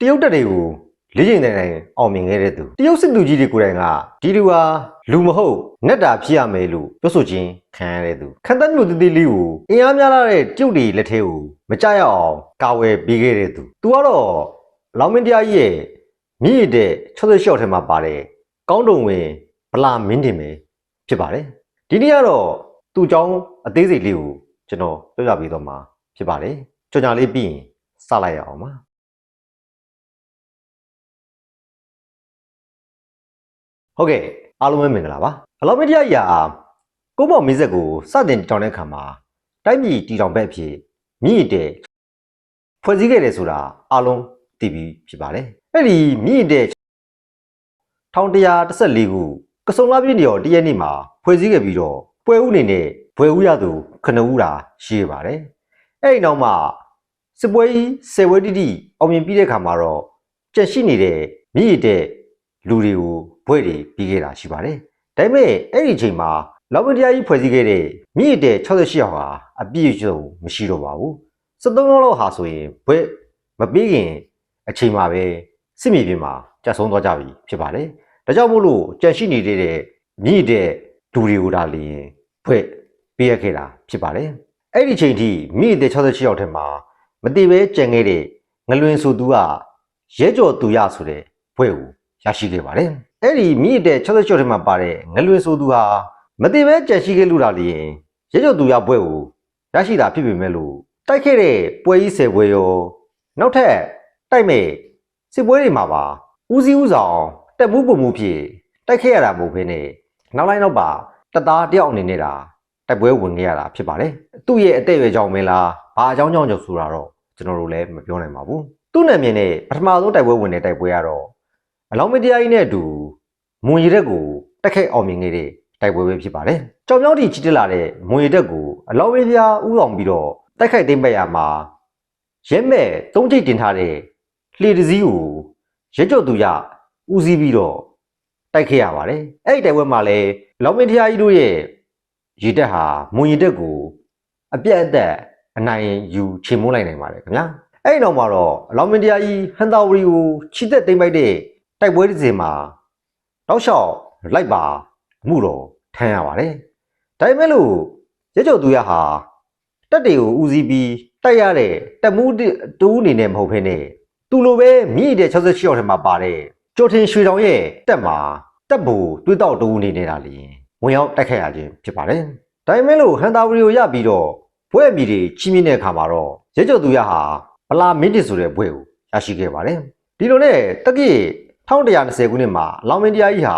တရုတ်တပ်တွေကိုလေးချိန်တိုင်တိုင်အောင်မြင်ခဲ့တဲ့သူတရုတ်စစ်သူကြီးတွေကိုယ်တိုင်ကဒီလူဟာလူမဟုတ်ငက်တာဖြစ်ရမယ်လို့ပြောဆိုခြင်းခံရတဲ့သူခန္ဓာမျိုးတည်တည်လေးကိုအင်အားများလာတဲ့တရုတ်တွေလက်ထဲကိုမကြရအောင်ကာဝယ်ပေးခဲ့တဲ့သူသူကတော့လောင်မင်းတရားကြီးရဲ့မြင့်ရတဲ့68ရှော့ထဲမှာပါတယ်ကောင်းတုံဝင်ဗလာမင်းတင်ပဲဖြစ်ပါတယ်ဒီနေ့ကတော့သူ့အကြောင်းအသေးစိတ်လေးကိုကျွန်တော်ပြောပြပေးတော့မှာဖြစ်ပါတယ်ကြော်ညာလေးပြီးရင်စလိုက်ရအောင်ပါ ဟုတ်ကဲ့အားလုံးပဲမင်္ဂလာပါအလောမီဒီယာရာကိုမောင်မင်းဆက်ကိုစတင်တောင်းတဲ့ခါမှာတိုက်ပြည်တီတောင်ဘက်အဖြစ်မြင့်ရတဲ့ဖွဲ့စည်းခဲ့တယ်ဆိုတာအားလုံးသိပြီးဖြစ်ပါတယ်အဲ့ဒီမြင့်ရတဲ့1114ခုကစုံလာပြည့်နေရောတရက်နေ့မှာဖွဲ့စည်းခဲ့ပြီးတော့ပွဲဦးအနေနဲ့ဘွယ်ဦးရသူခဏဦးတာရှိရပါတယ်အဲ့ဒီနောက်မှာစစ်ပွဲကြီးဆယ်ဝဲတိတိအောင်မြင်ပြီးတဲ့ခါမှာတော့ကြက်ရှိနေတဲ့မြင့်ရတဲ့လူတွေကို ဘွဲ့တွေပြီးခဲ့တာရှိပါတယ်။ဒါပေမဲ့အဲ့ဒီအချိန်မှာလောက်မတရားကြီးဖွဲ့စည်းခဲ့တဲ့မြင့်တဲ့68ရောက်ဟာအပြည့်အစုံမရှိတော့ပါဘူး။73လောက်ဟာဆိုရင်ဘွဲ့မပြီးခင်အချိန်မှာပဲစစ်မြေပြင်မှာကြာဆုံးသွားကြပြီဖြစ်ပါတယ်။ဒါကြောင့်မို့လို့ကြံရှိနေတဲ့မြင့်တဲ့လူတွေကိုဒါလျင်ဘွဲ့ပေးရခဲ့တာဖြစ်ပါတယ်။အဲ့ဒီအချိန်ထိမြင့်တဲ့68ရောက်ထဲမှာမတည်ပဲကြံခဲ့တဲ့ငလွင်ဆိုသူကရဲကြော်သူရဆိုတဲ့ဘွဲ့ကိုရရှိခဲ့ပါတယ်။အဲ့ဒီမြင့်တဲ့68ထဲမှာပါတဲ့ငလွင်ဆိုသူဟာမတိပဲကြက်ရှိခဲ့လို့တာလျင်ရဲကျော်သူရပွဲကိုရရှိတာဖြစ်ပေမဲ့လို့တိုက်ခဲ့တဲ့ပွဲကြီးဆယ်ပွဲရောနောက်ထပ်တိုက်မဲ့စစ်ပွဲတွေမှာပါဦးစီးဦးဆောင်တက်မှုပုံမှုဖြစ်တိုက်ခဲ့ရတာမဟုတ်ဘဲနဲ့နောက်လိုက်နောက်ပါတသားတယောက်အနေနဲ့တာတိုက်ပွဲဝင်ခဲ့ရတာဖြစ်ပါတယ်။သူ့ရဲ့အသက်အရွယ်ကြောင့်မင်းလားဘာအကြောင်းကြောင့်ကြောင့်ဆိုတာတော့ကျွန်တော်တို့လည်းမပြောနိုင်ပါဘူး။သူ့နာမည်နဲ့ပထမဆုံးတိုက်ပွဲဝင်တဲ့တိုက်ပွဲကတော့အလောင်းမတရားကြီးနဲ့အတူ မွန်ရည်တက်ကိုတက်ခက်အောင်မြင်ခဲ့တဲ့တိုက်ပွဲပဲဖြစ်ပါတယ်။ကြောင်မြောင်းတီချီတက်လာတဲ့မွန်ရည်တက်ကိုအလောင်းမတရားဥဆောင်ပြီးတော့တိုက်ခိုက်သိမ်းပိုက်ရမှာရဲမဲ့သုံးချိတ်တင်ထားတဲ့လှေတစည်းကိုရဲကြော်သူရဦးစီးပြီးတော့တိုက်ခဲ့ရပါတယ်။အဲ့ဒီတိုက်ပွဲမှာလည်းလောင်းမတရားကြီးတို့ရဲ့ရည်တက်ဟာမွန်ရည်တက်ကိုအပြတ်အသက်အနိုင်ယူချေမွန်းလိုက်နိုင်ပါတယ်ခင်ဗျာ။အဲ့ဒီနောက်မှာတော့အလောင်းမင်းတရားကြီးဟန်တာဝရီကိုချီတက်သိမ့်ပိုက်တဲ့တိုက်ပွဲတစ်စင်မှာ တောက်လျှောက်လိုက်ပါအမှုတော်ထမ်းရပါတယ်။ဒါပေမဲ့လို့ရဲကျော်သူရဟာတက်တွေကိုဦးစီးပြီးတိုက်ရတဲ့တက်မှုတူးအနေနဲ့မဟုတ်ဘဲနဲ့သူလိုပဲမြင့်တဲ့68ရောက်ထဲမှာပါတဲ့ကျော်ထင်ရွှေတောင်ရဲ့တက်မှာတက်ဘူတွေးတောက်တူးအနေနဲ့တာလျင်ဝင်ရောက်တိုက်ခတ်ရခြင်းဖြစ်ပါတယ်။ဒါပေမဲ့လို့ဟန်တာဝရီကိုရပြီးတော့ဘွဲ့အမီတွေချီးမြှင့်တဲ့အခါမှာတော့ရဲကျော်သူရဟာဗလာမင်းတစ်ဆိုတဲ့ဘွဲကိုရရှိခဲ့ပါတယ်ဒီလိုနဲ့တက္ကီ 1120ခုနှစ်မှာလောင်မင်းတရားကြီးဟာ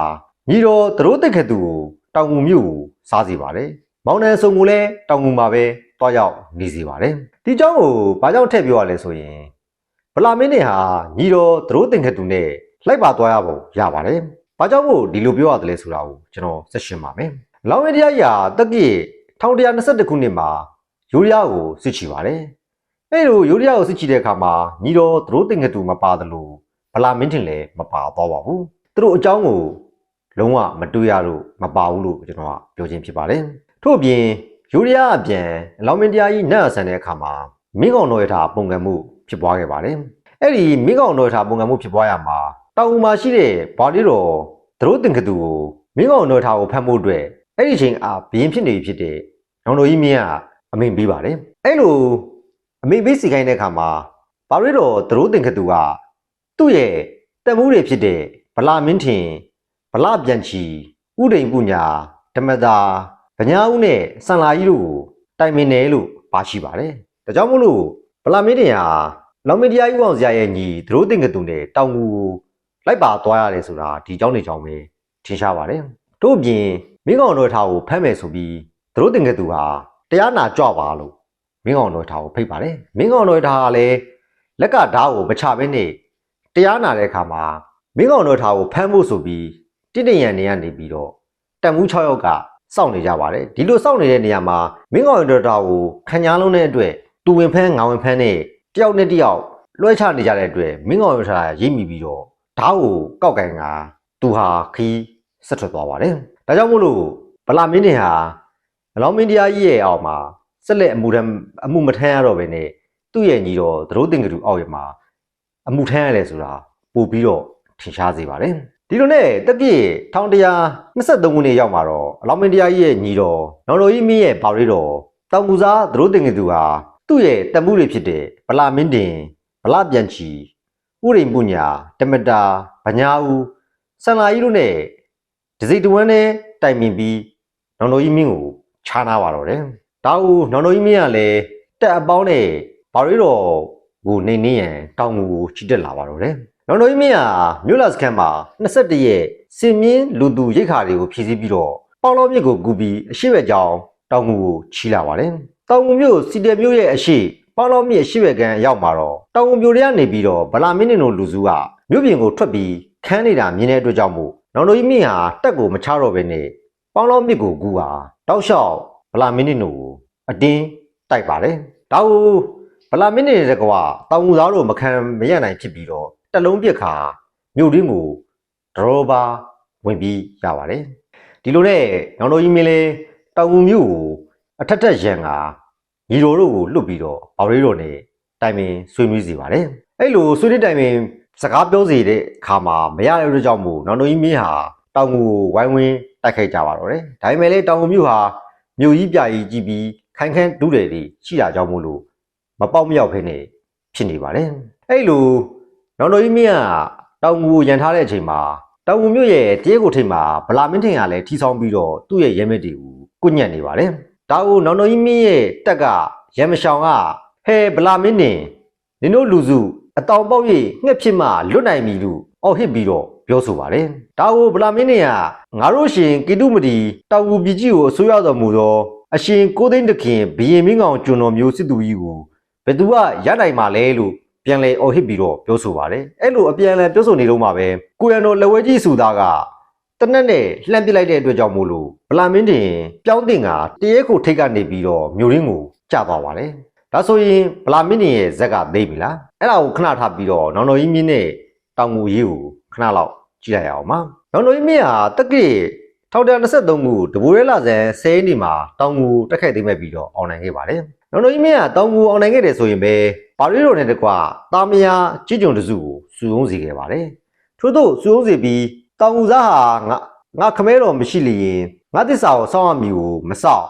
မြည်တော်သရိုးတက်ခသူကိုတောင်ငူမြို့ကိုစားစီပါတယ်။မောင်နှံဆုံကိုလည်းတောင်ငူမှာပဲတွားရောက်နေစီပါတယ်။ဒီကြောင့်ကိုဘာကြောင့်ထည့်ပြောရလဲဆိုရင်ဗလာမင်းနဲ့ဟာမြည်တော်သရိုးတင်ခသူနဲ့လိုက်ပါသွားရပုံရပါတယ်။ဘာကြောင့်မို့ဒီလိုပြောရတယ်လဲဆိုတာကိုကျွန်တော်ဆက်ရှင်းပါမယ်။လောင်မင်းတရားကြီးဟာတက္ကိ1121ခုနှစ်မှာယူရီးယားကိုစစ်ချီပါတယ်။အဲလိုယူရီးယားကိုစစ်ချီတဲ့အခါမှာမြည်တော်သရိုးတင်ခသူမပါသလို့ လာမင်းတင်လည်းမပါတော့ပါဘူးသူတို့အကြောင်းကိုလုံးဝမတွေ့ရလို့မပါဘူးလို့ကျွန်တော်ကပြောခြင်းဖြစ်ပါတယ်ထို့အပြင်ယူရီးယားအပြင်အလောင်းမင်းတရားကြီးနတ်အဆန်တဲ့အခါမှာမင်းကောင်တော်ရထားပုံကံမှုဖြစ်ပွားခဲ့ပါတယ်အဲ့ဒီမင်းကောင်တော်ရထားပုံကံမှုဖြစ်ပွားရမှာတောင်ဦးမှာရှိတဲ့ဘာလီတော်သူတို့တင်ကတူကိုမင်းကောင်တော်ထားကိုဖမ်းဖို့အတွက်အဲ့ဒီချိန်အားဘင်းဖြစ်နေပြီဖြစ်တဲ့နောင်တော်ကြီးမင်းကအမိန်ပေးပါတယ်အဲ့လိုအမိဘေးစီခိုင်းတဲ့အခါမှာဘာလို့တော့သတို့တင်ကတူက သူ့ရဲ့တက်မှုတွေဖြစ်တဲ့ဗလာမင်းထင်ဗလာပြန်ချီဥဒိန်ပညာဓမ္မတာဗညာဦးနဲ့ဆန်လာကြီးတို့ကိုတိုင်ပင်တယ်လို့ပါရှိပါတယ်ဒါကြောင့်မို့လို့ဗလာမင်းတင်ဟာလောင်မီဒီယာကြီးအောင်စရာရဲ့ညီသတို့တင်ကတူနဲ့တောင်ကူကိုလိုက်ပါသွားရတယ်ဆိုတာဒီเจ้าနေကြောင်းပဲထင်ရှားပါတယ်တို့အပြင်မင်းကောင်တော်ထားကိုဖမ်းမယ်ဆိုပြီးသတို့တင်ကတူဟာတရားနာကြွပါလို့ မင်းကောင်တော်ထားကိုဖိတ်ပါတယ်မင်းကောင်တော်ထားကလည်းလက်ကဓာတ်ကိုမချဘဲနဲ့ တရားနာတဲ့အခါမှာမင်းကောင်တော်ထားကိုဖမ်းဖို့ဆိုပြီးတိတရန်နေရနေပြီးတော့တက်မှု6ယောက်ကစောင့်နေကြပါတယ်ဒီလိုစောင့်နေတဲ့နေရာမှာမင်းကောင်တော်ထားကိုခံညာလုံးတဲ့အတွက်တူဝင်ဖန်းငါဝင်ဖန်းနဲ့တယောက်နဲ့တယောက်လွှဲချနေကြတဲ့အတွက်မင်းကောင်တော်ထားရိပ်မိပြီးတော့ဓာတ်ကိုကောက်ကန်ကသူဟာခီးဆက်ထွက်သွားပါတယ်ဒါကြောင့်မို့လို့ဗလာမင်းတင်ဟာအလောင်းမင်းတရားကြီးရဲ့အောက်မှာဆက်လက်အမှုထမ်းအမှုမထမ်းရတော့ဘဲနဲ့သူ့ရဲ့ညီတော်သတို့တင်ကတူအောက်ရမှာ အမှုထမ်းရတယ်ဆိုတာပို့ပြီးတော့ထင်ရှားစေပါတယ်ဒီလိုနဲ့တပြည့်1123ခုနှစ်ရောက်မှာတော့အလောင်းမင်းတရားကြီးရဲ့ညီတော်နောင်တော်ကြီးမင်းရဲ့ပါရိတော်တောင်ကူစားသတို့တင်ငယ်သူဟာသူ့ရဲ့တမှုတွေဖြစ်တဲ့ဗလာမင်းတင်ဗလာပြန်ချီဥရိမ်ပုညာတမတာဗညာဦးဆန်လာကြီးတို့နဲ့ဒစိတဝန်းနဲ့တိုင်ပင်ပြီးနောင်တော်ကြီးမင်းကိုခြားနာပါတော့တယ်ဒါဦးနောင်တော်ကြီးမင်းကလည်းတက်အပေါင်းနဲ့ပါရိတော် ကိုနေနေရန်တောင်ငူကိုချီတက်လာပါတော့တယ်နောင်တော်ကြီးမင်းကမြို့လာစခန်းမှာ21ရက်စင်မြင်းလူသူရိတ်ခါတွေကိုဖြည့်ဆည်းပြီးတော့ပေါင်တော်မြစ်ကိုကူပြီးအရှိဘက်ကြောင်တောင်ငူကိုချီလာပါတယ်တောင်ငူမြို့စီတယ်မြို့ရဲ့အရှိပေါင်တော်မြစ်အရှိဘက်ကန်းရောက်မှာတော့တောင်ငူမြို့ထဲကနေပြီးတော့ဗလာမင်းနေတို့လူစုကမြို့ပြင်ကိုထွက်ပြီးခန်းနေတာမြင်တဲ့အတွက်ကြောင့်မို့နောင်တော်ကြီးမင်းဟာတက်ကိုမချတော့ဘဲနဲ့ပေါင်တော်မြစ်ကိုကူပါတောက်လျှောက်ဗလာမင်းနေတို့ကိုအတင်းတိုက်ပါတယ်ဒါကို ဗလာမင်းနေတဲ့ကွာတောင်ငူသားတို့မခံမရနိုင်ဖြစ်ပြီးတော့တက်လုံးပြစ်ခါမြို့ရင်းကိုဒရောပါဝင်ပြီးရပါတယ်ဒီလိုနဲ့နောင်တော်ကြီးမင်းလေးတောင်ငူမြို့ကိုအထက်ထက်ရန်ကညီတော်တို့ကိုလွတ်ပြီးတော့ဘော်ရီတော်နဲ့တိုင်ပင်ဆွေးနွေးစီပါတယ်အဲ့လိုဆွေးနွေးတိုင်ပင်စကားပြောစီတဲ့အခါမှာမရတဲ့အတွက်ကြောင့်မို့နောင်တော်ကြီးမင်းဟာတောင်ငူကိုဝိုင်းဝန်းတိုက်ခိုက်ကြပါတော့တယ်ဒါပေမဲ့လည်းတောင်ငူမြို့ဟာမြို့ကြီးပြကြီးကြည့်ပြီးခိုင်ခန့်ဒုတယ်တွေရှိတာကြောင့်မို့လို့ မပေါက်မရောက်ဖ ೇನೆ ဖြစ်နေပါတယ်အဲ့လိုနောင်တော်ကြီးမင်းကတောင်ငူကိုရန်ထားတဲ့အချိန်မှာတောင်ငူမြို့ရဲ့တရေကိုထိပ်မှာဗလာမင်းထင်ကလည်းထီဆောင်ပြီးတော့သူ့ရဲ့ရဲမက်တွေကိုကုညံ့နေပါတယ်ဒါကိုနောင်တော်ကြီးမင်းရဲ့တက်ကရန်မရှောင်ကဟဲဗလာမင်းတင်နင်တို့လူစုအတောင်ပေါက်၍ငှက်ဖြစ်မှလွတ်နိုင်ပြီလို့အော်ဟစ်ပြီးတော့ပြောဆိုပါတယ်ဒါကိုဗလာမင်းတင်ကငါတို့ရှင်ကိတုမတီတောင်ငူပြည်ကြီးကိုအစိုးရတော်မူသောအရှင်ကိုသိန်းတခင်ဘရင်မင်းကောင်ကျွန်တော်မျိုးစစ်သူကြီးကို ဘယ်သူကရနိုင်မှာလဲလို့ပြန်လဲအော်ဟစ်ပြီးတော့ပြောဆိုပါတယ်အဲ့လိုအပြန်လဲပြောဆိုနေတော့မှပဲကိုရန်တော်လက်ဝဲကြီးစုသားကတနက်နဲ့လှမ်းပစ်လိုက်တဲ့အတွက်ကြောင့်မို့လို့ဗလာမင်းတင်ပြောင်းတင်ကတရေကိုထိတ်ကနေပြီးတော့မျိုးရင်းကိုကျသွားပါတယ်ဒါဆိုရင်ဗလာမင်းတင်ရဲ့ဇက်ကသိပြီလားအဲ့ဒါကိုခဏထားပြီးတော့နောင်တော်ကြီးမြင်းနဲ့တောင်ငူကြီးကိုခဏလောက်ကြည့်လိုက်အောင်ပါနောင်တော်ကြီးမြင်းဟာတက္ကိ1123ခုတဘိုးရဲလာဇန်10ရက်နေ့မှာတောင်ငူတက်ခိုက်သိမ်းမဲ့ပြီးတော့အောင်နိုင်ခဲ့ပါတယ် နောင်တော်ကြီးမြင်းကတောင်ငူအောင်နိုင်ခဲ့တယ်ဆိုရင်ပဲပါရီရိုနဲ့တကွာတာမယာကြည်ကြုံတစုကိုစုံုံးစီခဲ့ပါတယ်ထို့သောစုံုံးစီပြီးတောင်ငူသားဟာငါငါခမဲတော်မရှိလျင်ငါတစ္ဆာကိုစောင့်ရမည်ကိုမစောင့်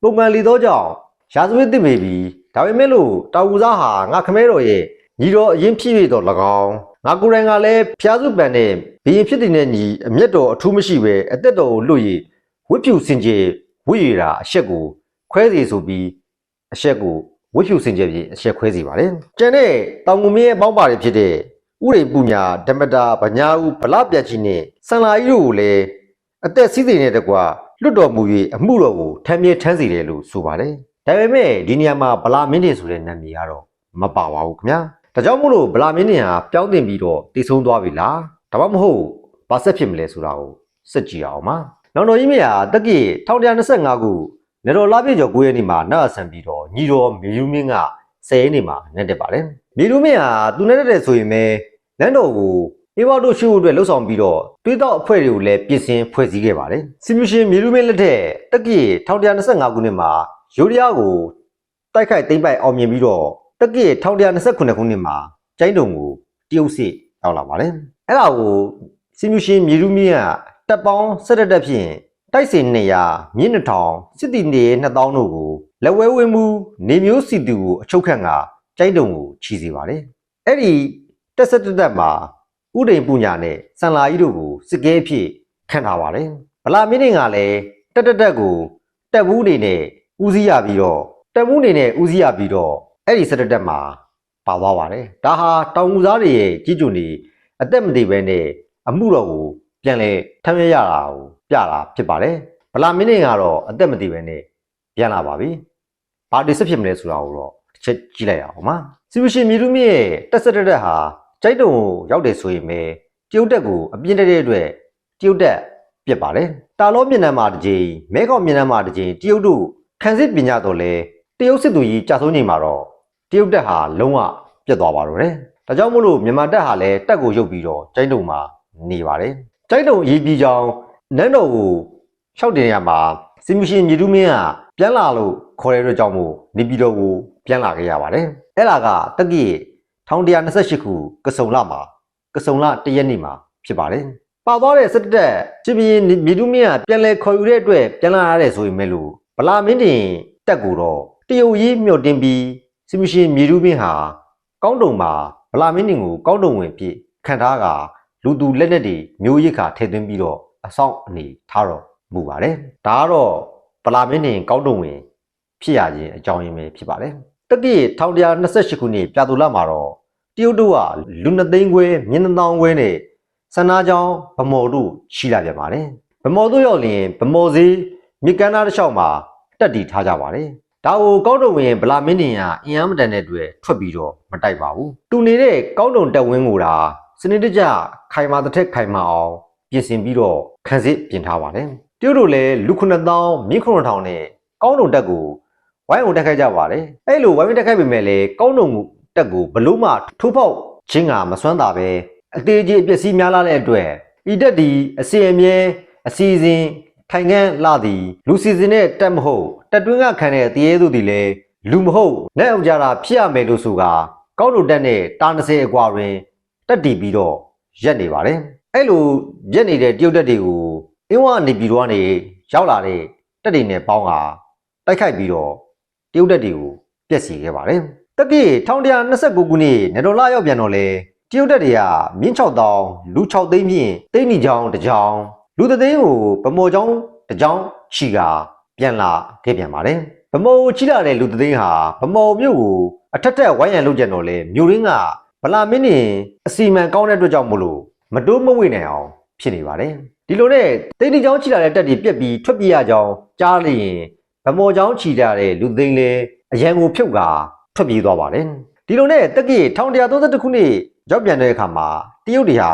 ပုံမှန်လီသောကြောင့်ရာဇဝတ်တစ်ပေပြီးဒါပေမဲ့လို့တောင်ငူသားဟာငါခမဲတော်ရဲ့ညီတော်အရင်ဖြစ်ရတော့၎င်းငါကိုယ်တိုင်ကလည်းဖျားစုပန်နဲ့ဘရင်ဖြစ်တဲ့ညီအမျက်တော်အထူးမရှိပဲအသက်တော်ကိုလွတ်ရဝိဖြူစင်ကြယ်ဝိရတာအရှက်ကိုခွဲစီဆိုပြီး အရှက်ကိုဝိဖြူစင်ကြယ်ပြီးအရှက်ခွဲစီပါတယ်။ကျန်တဲ့တောင်ငူမင်းရဲ့ပေါင်းပါတယ်ဖြစ်တဲ့ဥရိပူညာဓမ္မတာဗညာဦးဗလပြတ်ကြီးနဲ့ဆန်လာကြီးတို့ကိုလည်းအသက်စီးစိမ်နဲ့တကွာလွတ်တော်မူ၍အမှုတော်ကိုထမ်းမြဲထမ်းစီတယ်လို့ဆိုပါတယ်။ဒါပေမဲ့ဒီနေရာမှာဗလာမင်းတွေဆိုတဲ့နာမည်ကတော့မပါပါဘူးခင်ဗျာ။ဒါကြောင့်မို့လို့ဗလာမင်းတွေဟာပြောင်းတင်ပြီးတော့တည်ဆုံးသွားပြီလား။ဒါမှမဟုတ်ဘာဆက်ဖြစ်မလဲဆိုတာကိုစစ်ကြည့်အောင်ပါ။နောက်တော်ကြီးမရတက္ကိ1125ခု နေတော်လာပြည့်ကျော်9ရက်နေ့မှာနတ်အဆန်ပြီးတော့ညီတော်မေယူမင်းက10ရက်နေ့မှာနဲ့တက်ပါတယ်။မေယူမင်းဟာသူနဲ့တက်တဲ့ဆိုရင်ပဲနန်းတော်ကိုအေးဘောက်တို့ရှိဖို့အတွက်လှုပ်ဆောင်ပြီးတော့တွေးတော့အဖွဲ့တွေကိုလည်းပြင်ဆင်ဖွဲ့စည်းခဲ့ပါတယ်။စီမြရှင်မေယူမင်းလက်ထက်တက္ကိ1125ခုနှစ်မှာယူရီးယားကိုတိုက်ခိုက်သိမ်းပိုက်အောင်မြင်ပြီးတော့တက္ကိ1129ခုနှစ်မှာကျိုင်းတုံကိုတရုတ်စစ်ရောက်လာပါတယ်။အဲ့ဒါကိုစီမြရှင်မေယူမင်းကတပ်ပေါင်း17တပ်ဖြင့် တိုက်စင်200မြင်း2000စစ်တီနေ2000တို့ကိုလက်ဝဲဝင်းမှုနေမျိုးစီသူကိုအချုပ်ခန့်ကကျိုင်းတုံကိုချီစီပါတယ်။အဲ့ဒီတက်ဆက်တက်တက်မှာဥဒိန်ပူညာနဲ့စံလာကြီးတို့ကိုစစ်ကဲအဖြစ်ခန့်ထားပါတယ်။ဗလာမင်းတွေကလည်းတက်တက်တက်ကိုတက်ဘူးနေနဲ့ဦးစီးရပြီးတော့တက်ဘူးနေနဲ့ဦးစီးရပြီးတော့အဲ့ဒီစက်တက်တက်မှာပါသွားပါတယ်။ဒါဟာတောင်ငူသားတွေရဲ့ကြီးကျုံနေအသက်မသေးဘဲနဲ့အမှုတော်ကိုပြန်လဲထမ်းရရတာကို ပြတာဖြစ်ပါတယ်။ဗလာမင်းတွေကတော့အသက်မသေးဘဲနဲ့ပြန်လာပါပြီ။ဘာဒီစစ်ဖြစ်မလဲဆိုတာကိုတော့တစ်ချက်ကြည့်လိုက်အောင်ပါ။စီဝရှင်မြေလူမြင့်ရဲ့တက်ဆက်တက်တက်ဟာကြိုက်တုံကိုရောက်တယ်ဆိုရင်ပဲတရုတ်တက်ကိုအပြင်းတက်တဲ့အတွက်တရုတ်တက်ပြစ်ပါတယ်။တာလောမြန်မာမှာတစ်ကြိမ်မဲခေါမြန်မာမှာတစ်ကြိမ်တရုတ်တို့ခံစစ်ပညာတော်လဲတရုတ်စစ်သူကြီးကြာဆုံးနေမှာတော့တရုတ်တက်ဟာလုံးဝပြတ်သွားပါတော့တယ်။ဒါကြောင့်မို့လို့မြန်မာတက်ဟာလည်းတက်ကိုရုပ်ပြီးတော့ကြိုက်တုံမှာနေပါတယ်။ကြိုက်တုံအရေးကြီးကြောင်း နန်းတော်ကိုရှောက်တင်ရမှာစီမူရှင်မြေတူးမင်းကပြန်လာလို့ခေါ်တဲ့အတွက်ကြောင့်မို့နေပြည်တော်ကိုပြန်လာခဲ့ရပါတယ်။အဲ့ဒါကတက္ကိ1128ခုကစုံလမှာကစုံလတရက်နေ့မှာဖြစ်ပါတယ်ပါသွားတဲ့စစ်တပ်ချင်းပြင်းမြေတူးမြင့်ကပြန်လဲခေါ်ယူတဲ့အတွက်ပြန်လာရတဲ့ဆိုရင်မဲ့လို့ဗလာမင်းတင်တက်ကိုတော့တရုတ်ရေးမြော့တင်ပြီးစီမရှင်မြေတူးမြင့်ဟာကောင်းတုံမှာဗလာမင်းတင်ကိုကောင်းတုံဝင်ပြည့်ခံထားကလူသူလက်နက်တွေမျိုးရစ်ခါထည့်သွင်းပြီးတော့ အဆောင်အနေထားတော့မူပါတယ်ဒါကတော့ဗလာမင်းတင်ကောင်းတုံဝင်ဖြစ်ရခြင်းအကြောင်းရင်းပဲဖြစ်ပါတယ်တတိ1128ခုနှစ်ပြာသူလမှာတော့တရုတ်တို့ကလူနှစ်သိန်းခွဲမြင်းနှစ်သောင်းခွဲနဲ့စန္နာကြောင်ဗမော်တို့ရှိလာပြန်ပါတယ်ဗမော်တို့ရောက်ရင်ဗမော်စည်းမြေကမ်းသားတစ်လျှောက်မှာတက်တီထားကြပါတယ်ဒါကိုကောင်းတုံဝင်ဗလာမင်းတင်ကအင်အားမတန်တဲ့အတွက်ထွက်ပြီးတော့မတိုက်ပါဘူးသူနေတဲ့ကောင်းတုံတက်ဝင်းကိုဒါစနစ်တကျခိုင်မာတစ်ထက်ခိုင်မာအောင် ပြင်ဆင်ပြီးတော့ခန်းစစ်ပြင်ထားပါတယ်တရုတ်တို့လည်းလူ9000မြင်း9000နဲ့ကောင်းတုံတက်ကိုဝိုင်းအောင်တက်ခိုက်ကြပါတယ်အဲ့လိုဝိုင်းတက်ခိုက်ပေမဲ့လည်းကောင်းတုံတက်ကိုဘလို့မှထိုးပေါက်ချင်းကမစွမ်းတာပဲအသေးကြီးအပျက်စီးများလာတဲ့အတွက်ဤတက်ဒီအစီအမြဲအစီအစဉ်ခိုင်ခန့်လာသည်လူစီစဉ်တဲ့တက်မဟုတ်တက်တွင်းကခံတဲ့တရေသူသည်လည်းလူမဟုတ်နဲ့အောင်ကြတာဖြစ်ရမယ်လို့ဆိုကကောင်းတုံတက်နဲ့တာ20အကွာတွင်တက်တီပြီးတော့ရက်နေပါတယ် အဲ့လိုရက်နေတဲ့တရုတ်တက်တွေကိုအင်းဝနေပြည်တော်ကနေရောက်လာတဲ့တက်တွေနဲ့ပေါင်းကတိုက်ခိုက်ပြီးတော့တရုတ်တက်တွေကိုပြက်စီခဲ့ပါတယ်တက္ကီ1129ခုနှစ်နေတော်လာရောက်ပြန်တော့လေတရုတ်တက်တွေကမြင်း6000လူ6သိန်းဖြင့်သိန်းနီချောင်းတစ်ချောင်းလူသသိန်းကိုဗမော်ချောင်းတစ်ချောင်းချီကပြန်လာခဲ့ပြန်ပါတယ်ဗမော်ချီလာတဲ့လူသသိန်းဟာဗမော်မြို့ကိုအထက်ထက်ဝိုင်းရန်လုပ်ကြတော့လေမြို့ရင်းကဗလာမင်းနေအစီမံကောင်းတဲ့အတွက်ကြောင့်မလို့ မတိုးမဝေ့နိုင်အောင်ဖြစ်နေပါတယ်ဒီလိုနဲ့တိတ်တိချောင်းချီလာတဲ့တက်တွေပြက်ပြီးထွက်ပြေးရကြောင်းကြားလျင်ဗမော်ချောင်းချီလာတဲ့လူသိန်းလေအရန်ကိုဖြုတ်ကာထွက်ပြေးသွားပါတယ်ဒီလိုနဲ့တက္ကီ1132ခုနှစ်ရောက်ပြန်တဲ့အခါမှာတရုတ်တွေဟာ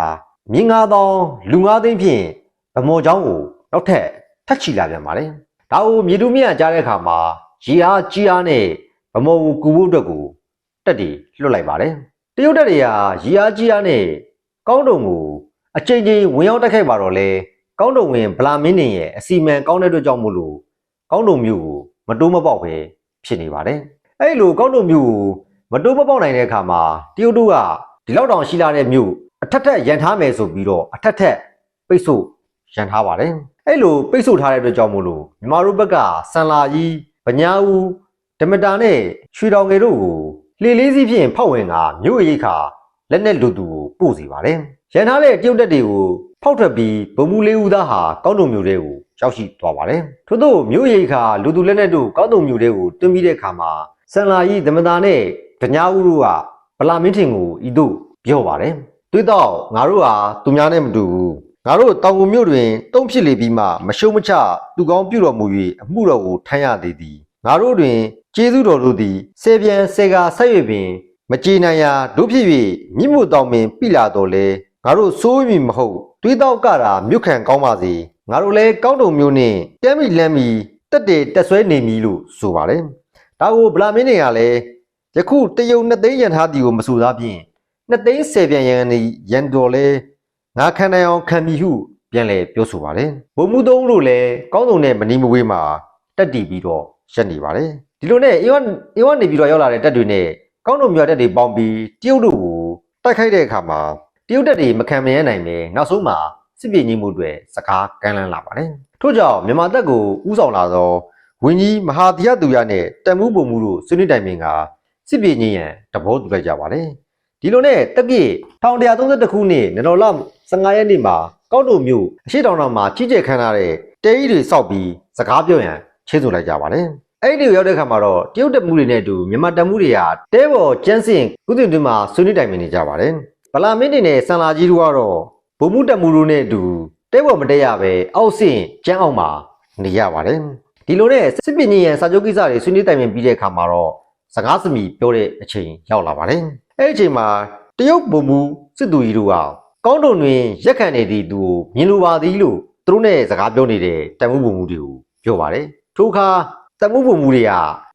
မြင်း9000လူ9သိန်းဖြင့်ဗမော်ချောင်းကိုနောက်ထပ်ထပ်ချီလာပြန်ပါတယ်ဒါကိုမြေတူးမြင့်ကြားတဲ့အခါမှာရေအားကြီးအားနဲ့ဗမော်ကိုကူဖို့အတွက်ကိုတက်တီလွတ်လိုက်ပါတယ်တရုတ်တက်တွေကရေအားကြီးအားနဲ့ ကောင်းတုံကိုအချိန်ချင်းဝင်ရောက်တက်ခိုက်ပါတော့လေကောင်းတုံဝင်ဗလာမင်းနေရဲ့အစီမံကောင်းတဲ့အတွက်ကြောင့်မို့လို့ကောင်းတုံမျိုးကိုမတိုးမပေါက်ပဲဖြစ်နေပါတယ်အဲ့လိုကောင်းတုံမျိုးကိုမတိုးမပေါက်နိုင်တဲ့အခါမှာတရုတ်တို့ကဒီလောက်တောင်ရှိလာတဲ့မြို့အထက်ထက်ရန်ထားမယ်ဆိုပြီးတော့အထက်ထက်ပိတ်ဆို့ရန်ထားပါတယ်အဲ့လိုပိတ်ဆို့ထားတဲ့အတွက်ကြောင့်မို့လို့မြန်မာတို့ဘက်ကစံလာကြီးဗညာဦးဓမတာနဲ့ရွှေတောင်ငယ်တို့ကိုလေလေးစီးဖြင့်ဖောက်ဝင်ကမြို့ရိပ်ခါ လက်နဲ့လူသူကိုပို့စီပါတယ်ရန်ထားတဲ့တရုတ်တက်တွေကိုဖောက်ထွက်ပြီးဗုံမူလေးဦးသားဟာကောင်းတုံမျိုးတွေကိုရောက်ရှိသွားပါတယ်ထို့သောမြို့ရိပ်ခါလူသူလက်နဲ့တို့ကောင်းတုံမျိုးတွေကိုတွင်းပြီးတဲ့အခါမှာစံလာကြီးဓမတာနဲ့ဗညာဦးတို့ကဗလာမင်းထင်ကိုဤတို့ပြောပါတယ်တွေ့တော့ငါတို့ဟာသူများနဲ့မတူဘူးငါတို့တောင်ကုန်မြို့တွင်တုံးဖြစ်လေပြီးမှမရှုံးမချသူကောင်းပြုတော်မူ၍အမှုတော်ကိုထမ်းရသေးသည်ငါတို့တွင်ကျေးဇူးတော်တို့သည်စေပြန်စေကာဆက်၍ပင် မကြေနိုင်ရာတို့ဖြစ်၍မြင့်မို့တောင်ပင်ပြလာတော်လဲငါတို့စိုးမိမဟုတ်တွေးတော့ကတာမြို့ခံကောင်းပါစေငါတို့လည်းကောင်းတုံမျိုးနှင့်တမ်းမီလမ်းမီတက်တယ်တက်ဆွဲနေမည်လို့ဆိုပါတယ်ဒါကိုဗလာမင်းတွေကလည်းယခုတယုံနှစ်သိန်းရန်ထားသည်ကိုမဆိုသားဖြင့်နှစ်သိန်းဆယ်ပြန်ရန်နီရန်တော်လဲငါခံနိုင်အောင်ခံမည်ဟုပြန်လဲပြောဆိုပါတယ်ဘုံမှုသုံးတို့လည်းကောင်းတုံနဲ့မနီမဝေးမှာတက်တီပြီးတော့ရက်နေပါတယ်ဒီလိုနဲ့အေဝအေဝနေပြီးတော့ရောက်လာတဲ့တက်တွေနဲ့ ကောင်းတုံမြတ်တက်တွေပေါင်းပြီးတရုတ်တို့ကိုတိုက်ခိုက်တဲ့အခါမှာတရုတ်တက်တွေမခံမရနိုင်ပဲနောက်ဆုံးမှာစစ်ပြေးကြီးမှုတွေစကားကမ်းလှမ်းလာပါတယ်ထို့ကြောင့်မြန်မာတပ်ကိုဥဆောင်လာသောဝင်းကြီးမဟာသီယသူရနဲ့တန်မှုပုံမှုတို့ဆွေးနွေးတိုင်ပင်ကစစ်ပြေးကြီးရန်တဘောတူလိုက်ကြပါတယ်ဒီလိုနဲ့တက္ကိ1132ခုနှစ်နတော်လ15ရက်နေ့မှာကောက်တုံမြို့အရှိတောင်တော်မှာကြီးကျယ်ခမ်းနားတဲ့တဲကြီးတွေစောက်ပြီးစကားပြောရန်ချေးဆိုလိုက်ကြပါတယ် အဲ့ဒီကိုရောက်တဲ့ခါမှာတော့တရုတ်တက်မှုတွေနဲ့အတူမြန်မာတက်မှုတွေကတဲဘော်ကျန်းစင်ကုသင်တွင်မှာဆွေးနွေးတိုင်ပင်နေကြပါတယ်ဗလာမင်းတင်နဲ့ဆန်လာကြီးတို့ကတော့ဘုံမှုတက်မှုတို့နဲ့အတူတဲဘော်မတက်ရပဲအောက်ဆင့်ကျန်းအောင်မှာနေရပါတယ်ဒီလိုနဲ့စစ်ပင်ကြီးရန်စာချုပ်ကိစ္စတွေဆွေးနွေးတိုင်ပင်ပြီးတဲ့အခါမှာတော့စကားစမီပြောတဲ့အချိန်ရောက်လာပါတယ်အဲ့ဒီအချိန်မှာတရုတ်ဘုံမှုစစ်သူကြီးတို့ကကောင်းတုံတွင်ရက်ခံနေသည့်သူကိုမြင်လိုပါသည်လို့သူတို့နဲ့စကားပြောနေတဲ့တန်မှုဘုံမှုတွေကိုပြောပါတယ်ထိုအခါ တန်မှုဘုံမှုတွေက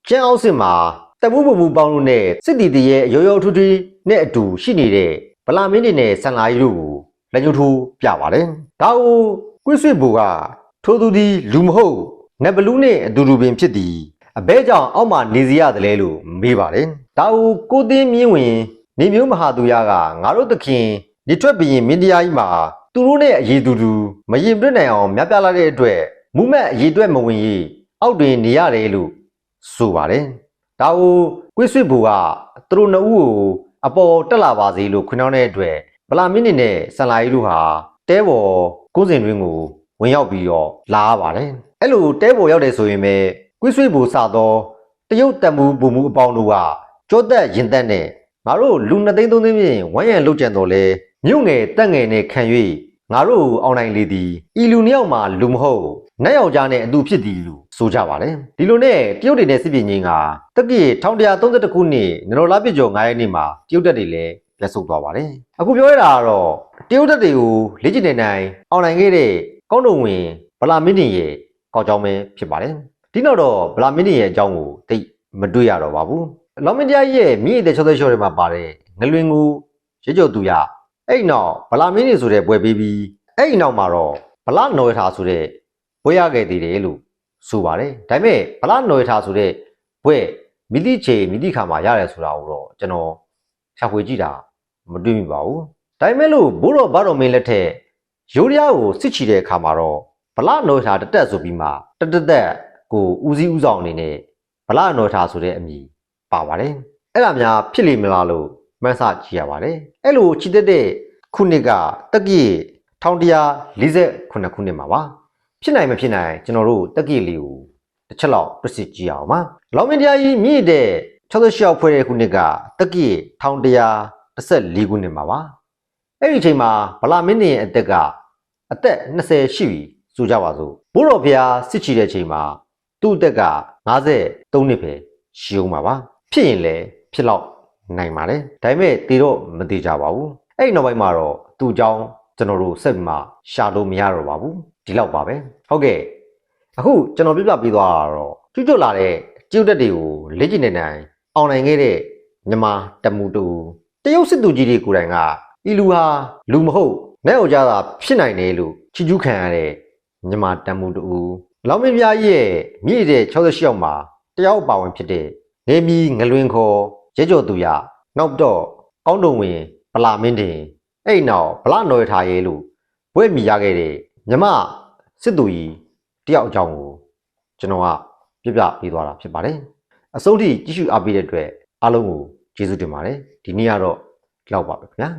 ကျန်းအောင်စစ်မှာတန်မှုဘုံမှုပေါင်းလို့နဲ့စစ်တီတရဲ့ရောရောထူးထူးနဲ့အတူရှိနေတဲ့ဗလာမင်းတွေနဲ့ဆန်လာကြီးတို့ကိုလက်ညှိုးထိုးပြပါတယ်ဒါကိုကွစ်ဆွေဘူကထိုးသူသည်လူမဟုတ်နက်ဘလူးနဲ့အတူတူပင်ဖြစ်သည်အဘဲကြောင့်အောက်မှာနေစီရတယ်လဲလို့မေးပါတယ်ဒါကိုကိုသိင်းမြင့်ဝင်နေမျိုးမဟာသူရကငါတို့သခင်နေထွက်ပြီးရင်မင်းတရားကြီးမှာသူတို့နဲ့အရေးတူတူမရင်ပြနိုင်အောင်မြတ်ပြလာတဲ့အတွက်မူမက်အရေးအတွက်မဝင်ရေး အောက်တွင်နေရတယ်လို့ဆိုပါတယ်ဒါကိုကွေးဆွေဘူကသူတို့နှစ်ဦးကိုအပေါ်တက်လာပါစေလို့ခွန်းနှောင်းတဲ့အတွက်ဗလာမင်းနေနဲ့ဆန်လာရီတို့ဟာတဲဘော်ကိုယ်စဉ်တွင်ကိုဝင်ရောက်ပြီးတော့လာရပါတယ်အဲ့လိုတဲဘော်ရောက်တယ်ဆိုရင်ပဲကွေးဆွေဘူစသောတရုတ်တံမူဘူမူအပေါင်းတို့ကကြောသက်ရင်သက်နဲ့ငါတို့လူနှစ်သိန်းသုံးသိန်းဖြင့်ဝမ်းရံလုတ်ကြံတော်လဲမြို့ငယ်တက်ငယ်နဲ့ခံ၍ငါတို့ကိုအောင်နိုင်လေသည်ဤလူနှစ်ယောက်မှလူမဟုတ် နတ်ယောက်ျားနဲ့အတူဖြစ်သည်လို့ဆိုကြပါတယ်ဒီလိုနဲ့တရုတ်တွေနဲ့စစ်ပြင်းချင်းကတက္ကီ1132ခုနှစ်နရောလာပြည့်ကျော်9ရက်နေ့မှာတရုတ်တပ်တွေလည်းပြတ်ဆုတ်သွားပါတယ်အခုပြောရတာကတော့တရုတ်တပ်တွေကိုလေ့ကျင့်နေနိုင်အောင်နိုင်ခဲ့တဲ့ကောင်းတုံဝင်ဗလာမင်းတင်ရဲ့ကောက်ကြောင်းပဲဖြစ်ပါတယ်ဒီနောက်တော့ဗလာမင်းတင်ရဲ့အကြောင်းကိုသိမတွေ့ရတော့ပါဘူးလောင်မင်းတရားရဲ့မြင့်တဲ့60ရှော့တွေမှာပါတဲ့ငလွင်ကိုရေကျော်သူရအဲ့နောက်ဗလာမင်းတင်ဆိုတဲ့ပွဲပေးပြီးအဲ့နောက်မှာတော့ဗလာနော်ရထားဆိုတဲ့ ပွဲရခဲ့သေးတယ်လို့ဆိုပါတယ်ဒါပေမဲ့ဗလာနော်ရထားဆိုတဲ့ပွဲမိတိချေမိတိခါမှာရတယ်ဆိုတာကိုတော့ကျွန်တော်ရှာဖွေကြည့်တာမတွေ့မိပါဘူးဒါပေမဲ့လို့ဘိုးတော်ဘာတော်မင်းလက်ထက်ရိုးရကိုစစ်ချီတဲ့အခါမှာတော့ဗလာနော်ရထားတတက်ဆိုပြီးမှတတက်တက်ကိုဦးစီးဦးဆောင်အနေနဲ့ဗလာနော်ရထားဆိုတဲ့အမည်ပါပါတယ်အဲ့ဒါများဖြစ်လိမ့်မလားလို့မှန်းဆကြည့်ရပါတယ်အဲ့လိုချီတက်တဲ့ခုနှစ်ကတက္ကီ1148ခုနှစ်မှာပါ ဖြစ်နိုင်မဖြစ်နိုင်ကျွန်တော်တို့တက္ကီလေးကိုတစ်ချက်လောက်ပြစစ်ကြည့်အောင်ပါလောင်မင်းတရားကြီးမြင့်တဲ့68ဖွဲ့တဲ့ခုနှစ်ကတက္ကီ1114ခုနှစ်မှာပါအဲ့ဒီအချိန်မှာဗလာမင်းနေရဲ့အသက်ကအသက်20ရှိပြီဆိုကြပါစို့ဘိုးတော်ဖျားစစ်ချီတဲ့ချိန်မှာသူ့အသက်က53နှစ်ပဲရှိအောင်ပါပါဖြစ်ရင်လည်းဖြစ်တော့နိုင်ပါတယ်ဒါပေမဲ့တေတော့မသေးကြပါဘူးအဲ့ဒီနောက်ပိုင်းမှာတော့သူ့အကြောင်းကျွန်တော်တို့ဆက်ပြီးမှရှာလို့မရတော့ပါဘူးဒီလောက်ပါပဲ ဟုတ်ကဲ့အခုကျွန်တော်ပြပြပေးသွားတာတော့ကျွတ်ကျွတ်လာတဲ့ကျုပ်တက်တွေကိုလေ့ကျင့်နေနိုင်အောင်နိုင်ခဲ့တဲ့မြန်မာတမူတူတရုတ်စစ်သူကြီးတွေကိုယ်တိုင်ကဤလူဟာလူမဟုတ်နဲ့အောင်ကြတာဖြစ်နိုင်တယ်လို့ချီကျူးခံရတဲ့မြန်မာတမူတူလောင်မင်းပြားကြီးရဲ့မြည့်တဲ့68ရောက်မှာတယောက်ပါဝင်ဖြစ်တဲ့နေမီငလွင်ခေါ်ရဲကျော်သူရနောက်တော့ကောင်းတုံဝင်ဗလာမင်းတင်အဲ့နောက်ဗလာနော်ရထားရဲလို့ဘွဲ့မိရခဲ့တဲ့မြမ စစ်သူကြီးတယောက်အကြောင်းကိုကျွန်တော်ကပြပြပေးသွားတာဖြစ်ပါတယ်အဆုံးထိကြည့်ရှုအားပေးတဲ့အတွက်အားလုံးကိုကျေးဇူးတင်ပါတယ်ဒီနေ့ကတော့ဒီလောက်ပါပဲခင်ဗျာ